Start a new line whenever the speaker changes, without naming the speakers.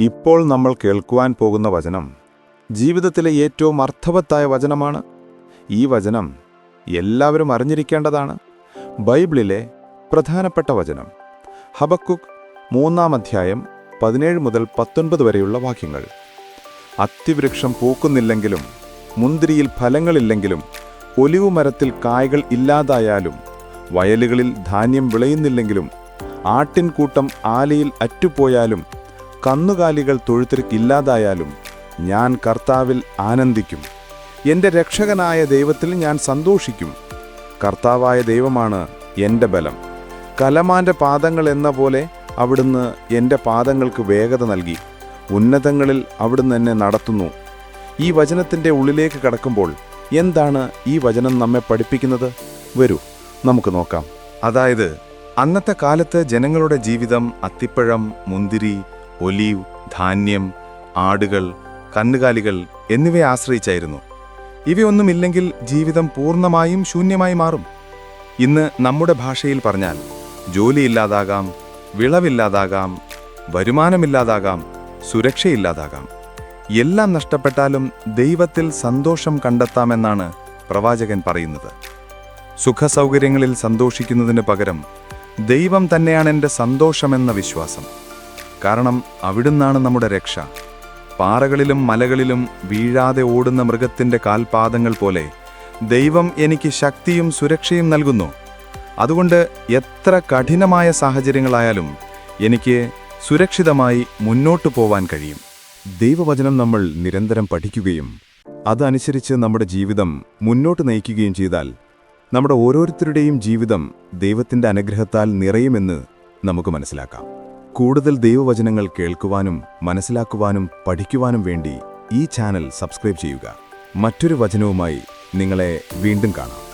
ഇപ്പോൾ നമ്മൾ കേൾക്കുവാൻ പോകുന്ന വചനം ജീവിതത്തിലെ ഏറ്റവും അർത്ഥവത്തായ വചനമാണ്. ഈ വചനം എല്ലാവരും അറിഞ്ഞിരിക്കേണ്ടതാണ്. ബൈബിളിലെ പ്രധാനപ്പെട്ട വചനം. ഹബക്കുക്ക് മൂന്നാം അധ്യായം പതിനേഴ് മുതൽ പത്തൊൻപത് വരെയുള്ള വാക്യങ്ങൾ. അത്തിവൃക്ഷം പൂക്കുന്നില്ലെങ്കിലും മുന്തിരിയിൽ ഫലങ്ങളില്ലെങ്കിലും ഒലിവു മരത്തിൽ കായകൾ ഇല്ലാതായാലും വയലുകളിൽ ധാന്യം വിളയുന്നില്ലെങ്കിലും ആട്ടിൻകൂട്ടം ആലയിൽ അറ്റുപോയാലും കന്നുകാലികൾ തൊഴുത്തിരിക്കില്ലാതായാലും ഞാൻ കർത്താവിൽ ആനന്ദിക്കും. എന്റെ രക്ഷകനായ ദൈവത്തിൽ ഞാൻ സന്തോഷിക്കും. കർത്താവായ ദൈവമാണ് എന്റെ ബലം. കലമാന്റെ പാദങ്ങൾ എന്ന പോലെ അവിടുന്ന് എന്റെ പാദങ്ങൾക്ക് വേഗത നൽകി. ഉന്നതങ്ങളിൽ അവിടുന്ന് എന്നെ നടത്തുന്നു. ഈ വചനത്തിന്റെ ഉള്ളിലേക്ക് കടക്കുമ്പോൾ എന്താണ് ഈ വചനം നമ്മെ പഠിപ്പിക്കുന്നത്? വരൂ നമുക്ക് നോക്കാം. അതായത് അന്നത്തെ കാലത്ത് ജനങ്ങളുടെ ജീവിതം അത്തിപ്പഴം മുന്തിരി ഒലീവ് ധാന്യം ആടുകൾ കന്നുകാലികൾ എന്നിവയെ ആശ്രയിച്ചായിരുന്നു. ഇവയൊന്നുമില്ലെങ്കിൽ ജീവിതം പൂർണമായും ശൂന്യമായി മാറും. ഇന്ന് നമ്മുടെ ഭാഷയിൽ പറഞ്ഞാൽ ജോലിയില്ലാതാകാം വിളവില്ലാതാകാം വരുമാനമില്ലാതാകാം സുരക്ഷയില്ലാതാകാം. എല്ലാം നഷ്ടപ്പെട്ടാലും ദൈവത്തിൽ സന്തോഷം കണ്ടെത്താമെന്നാണ് പ്രവാചകൻ പറയുന്നത്. സുഖസൗകര്യങ്ങളിൽ സന്തോഷിക്കുന്നതിന് പകരം ദൈവം തന്നെയാണ് എന്റെ സന്തോഷമെന്ന വിശ്വാസം. കാരണം അവിടുന്നാണ് നമ്മുടെ രക്ഷ. പാറകളിലും മലകളിലും വീഴാതെ ഓടുന്ന മൃഗത്തിന്റെ കാൽപാദങ്ങൾ പോലെ ദൈവം എനിക്ക് ശക്തിയും സുരക്ഷയും നൽകുന്നു. അതുകൊണ്ട് എത്ര കഠിനമായ സാഹചര്യങ്ങളായാലും എനിക്ക് സുരക്ഷിതമായി മുന്നോട്ടു പോവാൻ കഴിയും. ദൈവവചനം നമ്മൾ നിരന്തരം പഠിക്കുകയും അതനുസരിച്ച് നമ്മുടെ ജീവിതം മുന്നോട്ട് നയിക്കുകയും ചെയ്താൽ നമ്മുടെ ഓരോരുത്തരുടെയും ജീവിതം ദൈവത്തിന്റെ അനുഗ്രഹത്താൽ നിറയുമെന്ന് നമുക്ക് മനസ്സിലാക്കാം. കൂടുതൽ ദൈവവചനങ്ങൾ കേൾക്കുവാനും മനസ്സിലാക്കുവാനും പഠിക്കുവാനും വേണ്ടി ഈ ചാനൽ സബ്സ്ക്രൈബ് ചെയ്യുക. മറ്റൊരു വചനവുമായി നിങ്ങളെ വീണ്ടും കാണാം.